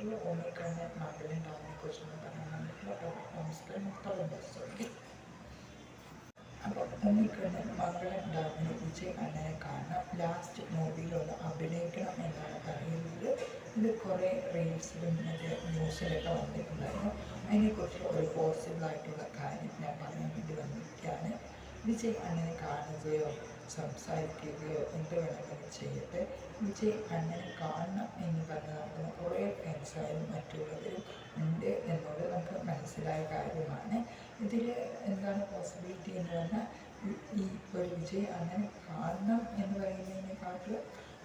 ആയിട്ടുള്ള ഉണ്ണിക്കണ്ണൻ മകളുണ്ടാവുന്നതിനെ കുറിച്ചാണ് പറയാൻ വന്നിട്ടുള്ള നമസ്കാരം തുടങ്ങി അപ്പോൾ മകളെ ഡാമിനെ വിജയ് അണ്ണനെ കാണാം. ലാസ്റ്റ് മൂവിയിലൊന്ന് അഭിനയിക്കണം എന്നാണ് പറയുന്നത്. ഇത് കുറേ റീൽസിലും മറ്റേ ന്യൂസിലൊക്കെ വന്നിട്ടുണ്ടായിരുന്നു. അതിനെക്കുറിച്ച് ഒരു പോസിബിൾ ആയിട്ടുള്ള കാര്യം ഞാൻ പറയാൻ വേണ്ടി വന്നിരിക്കുകയാണ്. വിജയ് അണ്ണനെ കാണുകയോ സംസാരിക്കുകയോ എന്ത് വേണമെങ്കിലും ചെയ്യട്ടെ. വിജയ് അണ്ണനെ കാണണം എന്ന് പറഞ്ഞ് കുറേ ഫ്രണ്ട്സായാലും മറ്റുള്ളവരും ഉണ്ട് എന്നുള്ളത് നമുക്ക് മനസ്സിലായ കാര്യമാണ്. ഇതിൽ എന്താണ് പോസിബിലിറ്റി എന്ന് പറഞ്ഞാൽ ഈ- ഒരു വിജയ് അണ്ണനെ കാണണം എന്ന് പറയുന്നതിനെക്കാട്ടിൽ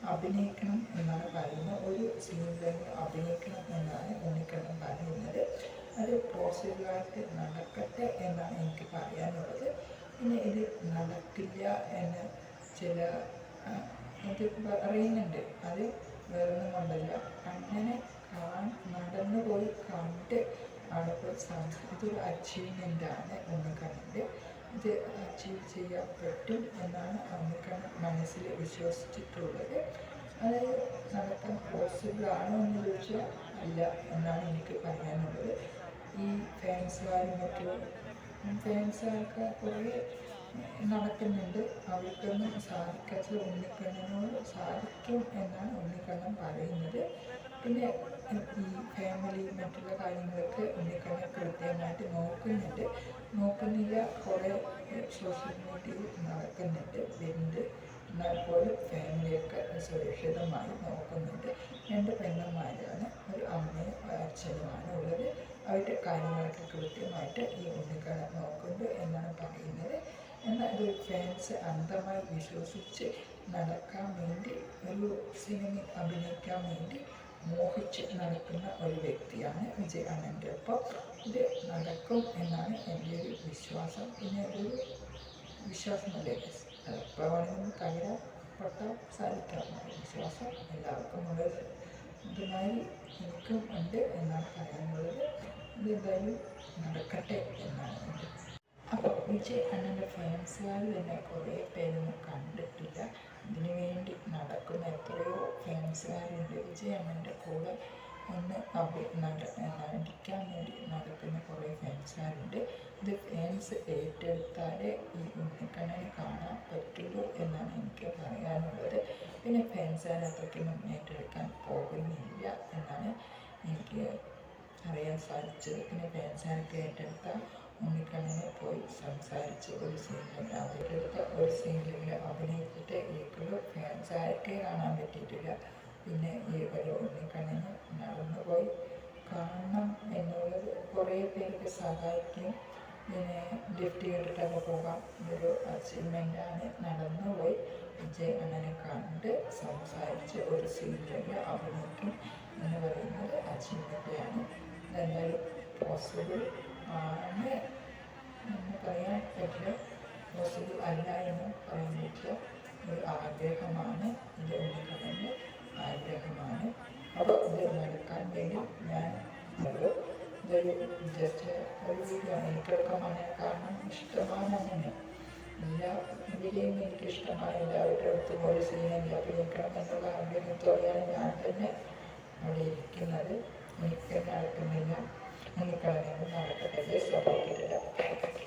അഭിനയിക്കണം എന്നാണ് പറയുന്നത്. ഒരു സീനിൽ അഭിനയിക്കണം എന്നാണ് ഉണ്ണിക്കണ്ണൻ പറയുന്നത്. അത് പോസിബിളായിട്ട് നടക്കട്ടെ എന്നാണ് എനിക്ക് പറയാനുള്ളത്. പിന്നെ ഇത് നടക്കില്ല എന്ന് ചില ഇത് പറയുന്നുണ്ട് അത് വേറൊന്നും കൊണ്ടല്ല. അങ്ങനെ നടന്നു പോയി കണ്ട് അവിടെ പോയി അച്ചീവ്മെന്റ് ഇതൊരു അച്ചീവ്മെന്റാണ് ഉണ്ണിക്കണ്ണന്റെ ഇത് അച്ചീവ് ചെയ്യാൻ പറ്റും എന്നാണ് ഉണ്ണിക്കണ്ണൻ മനസ്സിൽ വിശ്വസിച്ചിട്ടുള്ളത്. അത് നടക്കാൻ പോസിബിൾ ആണോ എന്ന് ചോദിച്ചാൽ അല്ല എന്നാണ് എനിക്ക് പറയാനുള്ളത്. ഈ ഫാൻസുകാരും മറ്റും ഫാൻസുകാർക്ക് കുറേ നടക്കുന്നുണ്ട് അവർക്കൊന്നും സാധിക്കാത്തത് ഉണ്ണിക്കണ്ണനോട് സാധിക്കും എന്നാണ് ഉണ്ണിക്കണ്ണൻ പറയുന്നത്. പിന്നെ ഈ ഫാമിലി മറ്റുള്ള കാര്യങ്ങളൊക്കെ ഉണ്ണിക്കണ്ണൻ കൃത്യമായിട്ട് നോക്കുന്നുണ്ട്. നോക്കുന്നില്ല കുറേ സോഷ്യൽ മീഡിയയിൽ നടക്കുന്നുണ്ട് വരുന്നുണ്ട്. എന്നാൽ പോലും ഫാമിലിയൊക്കെ സുരക്ഷിതമായി നോക്കുന്നുണ്ട്. രണ്ട് പെണ്ണന്മാരാണ് ഒരു അമ്മയും അച്ഛനുമാണ് ഉള്ളത്. അവരുടെ കാര്യങ്ങളൊക്കെ കൃത്യമായിട്ട് ഈ ഉണ്ണിക്കണ്ണൻ നോക്കുന്നുണ്ട് എന്നാണ് പറയുന്നത്. എന്നാൽ ഒരു ഫാൻസ് അന്ധമായി വിശ്വസിച്ച് നടക്കാൻ വേണ്ടി ഒരു സിനിമ അഭിനയിക്കാൻ വേണ്ടി മോഹിച്ച് നടക്കുന്ന ഒരു വ്യക്തിയാണ് വിജയ് അണ്ണന്റെ. ഒപ്പം ഇത് നടക്കും എന്നാണ് എന്റെ ഒരു വിശ്വാസം. പിന്നെ ഒരു വിശ്വാസമല്ലേ? എപ്പോൾ വേണമെങ്കിലും തകരപ്പെട്ട സാധിക്കാവുന്ന വിശ്വാസം. എല്ലാവർക്കും ഉള്ളത് ഇതിനായി എനിക്കും ഉണ്ട് എന്നാണ് പറയാനുള്ളത്. ഇത് എന്തായാലും നടക്കട്ടെ എന്നാണ് എന്റെ വിജയ് അണ്ണന്റെ ഫാൻസുകാർ തന്നെ കുറേ പേരൊന്നും കണ്ടിട്ടില്ല. ഇതിനു വേണ്ടി നടക്കുന്ന എത്രയോ ഫാൻസുകാരുണ്ട് വിജയ് അണ്ണന്റെ കൂടെ ഒന്ന് നടിക്കാൻ വേണ്ടി നടക്കുന്ന കുറേ ഫാൻസുകാരുണ്ട് ഇത് ഫാൻസ് ഏറ്റെടുത്താലേ ഈ ഉണ്ണിക്കണ്ണനെ കാണാൻ പറ്റുള്ളൂ എന്നാണ് എനിക്ക് പറയാനുള്ളത്. പിന്നെ ഫാൻസുകാർ അത്രയ്ക്കൊന്നും ഏറ്റെടുക്കാൻ പോകുന്നില്ല എന്നാണ് എനിക്ക് അറിയാൻ സാധിച്ചത്. പിന്നെ ഫാൻസുകാരൊക്കെ ഏറ്റെടുത്താൽ ഉണ്ണിക്കണ്ണനെ പോയി സംസാരിച്ച്. ഒരു സീനിൽ അവരുടെ ഒരു സീനിൽ അഭിനയിച്ചിട്ട് ഇപ്പോഴും ഫാൻസുകാർക്ക് കാണാൻ പറ്റിയിട്ടില്ല. പിന്നെ ഒരു ഉണ്ണിക്കണ്ണനെ നടന്നു പോയി കാണണം എന്നുള്ളത് കുറേ പേർക്ക് സഹായിക്കും. പിന്നെ ലിഫ്റ്റ് കേട്ടിട്ടൊക്കെ പോകാം. ഇതൊരു അച്ചീവ്മെന്റാണ് നടന്നു പോയി വിജയ് അങ്ങനെ കണ്ട് സംസാരിച്ച് ഒരു സീനിലേക്ക് അഭിനയിക്കും എന്ന് പറയുന്നത് അച്ചീവ്മെന്റാണ് എന്തായാലും പോസിബിൾ ആണ് എന്ന് പറയാൻ പറ്റില്ല. പോസിബിൾ അല്ല എന്ന് പറയാൻ പറ്റില്ല. ഒരു ആഗ്രഹമാണ്. എന്റെ ഉണ്ണിക്കണ്ണന്റെ ആഗ്രഹമാണ്. അപ്പോൾ ഇത് നടക്കാൻ വേണ്ടി ഞാൻ ഇതൊരു ജസ്റ്റ് ഒരു എനിക്കൊക്കെ മനെ കാണാൻ ഇഷ്ടമാണ് അങ്ങനെ എല്ലാ ഇതിലെയും എനിക്ക് ഇഷ്ടമാണ് എല്ലാവരുടെ അടുത്തും ഒരു സീനിൽ അഭിനയിക്കണം എന്നുള്ള ആഗ്രഹത്തോടെയാണ് ഞാൻ തന്നെ അവിടെ ഇരിക്കുന്നത്. എനിക്ക് നടക്കുന്നില്ല ഉണ്ണിക്കണ്ണനെ നടക്കട്ടെ സപ്പോർട്ട്